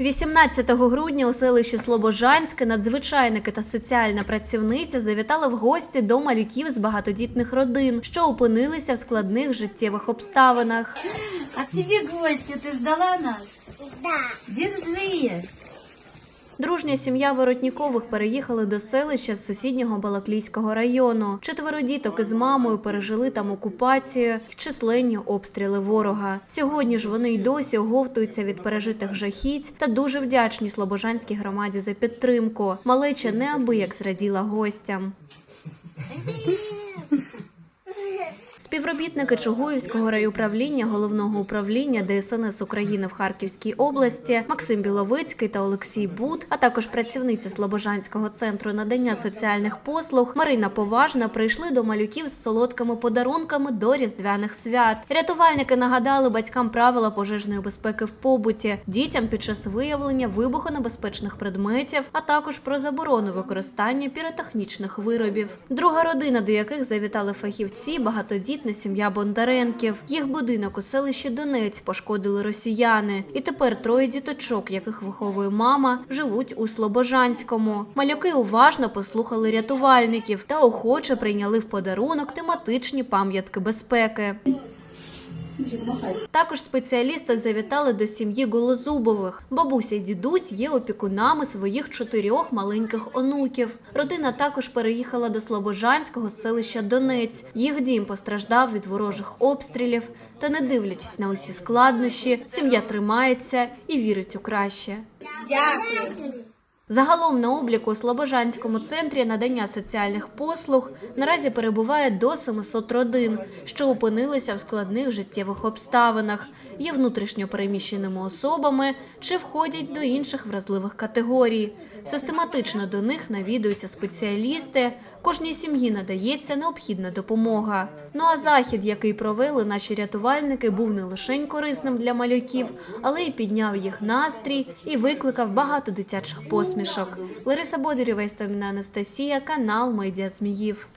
18 грудня у селищі Слобожанське надзвичайники та соціальна працівниця завітали в гості до малюків з багатодітних родин, що опинилися в складних життєвих обставинах. А тобі гості, ти ждала нас? Да. Держи. Дружня сім'я Воротнікових переїхали до селища з сусіднього Балаклійського району. Четверо діток із мамою пережили там окупацію і численні обстріли ворога. Сьогодні ж вони й досі оговтуються від пережитих жахіть та дуже вдячні Слобожанській громаді за підтримку. Малеча неабияк зраділа гостям. Співробітники Чугуївського райуправління головного управління ДСНС України в Харківській області Максим Біловицький та Олексій Бут, а також працівниці Слобожанського центру надання соціальних послуг Марина Поважна прийшли до малюків з солодкими подарунками до різдвяних свят. Рятувальники нагадали батькам правила пожежної безпеки в побуті, дітям під час виявлення вибухонебезпечних предметів, а також про заборону використання піротехнічних виробів. Друга родина, до яких завітали фахівці, багатодітна сім'я Бондаренків. Їх будинок у селищі Донець пошкодили росіяни. І тепер троє діточок, яких виховує мама, живуть у Слобожанському. Малюки уважно послухали рятувальників та охоче прийняли в подарунок тематичні пам'ятки безпеки. Також спеціалісти завітали до сім'ї Голозубових. Бабуся і дідусь є опікунами своїх чотирьох маленьких онуків. Родина також переїхала до Слобожанського селища Донець. Їх дім постраждав від ворожих обстрілів. Та не дивлячись на усі складнощі, сім'я тримається і вірить у краще. Загалом на обліку у Слобожанському центрі надання соціальних послуг наразі перебуває до 700 родин, що опинилися в складних життєвих обставинах, є внутрішньо переміщеними особами чи входять до інших вразливих категорій. Систематично до них навідуються спеціалісти. Кожній сім'ї надається необхідна допомога. Ну а захід, який провели наші рятувальники, був не лише корисним для малюків, але й підняв їх настрій і викликав багато дитячих посмішок. Лариса Бодирєва, Істоміна Анастасія, канал Медіа Зміїв.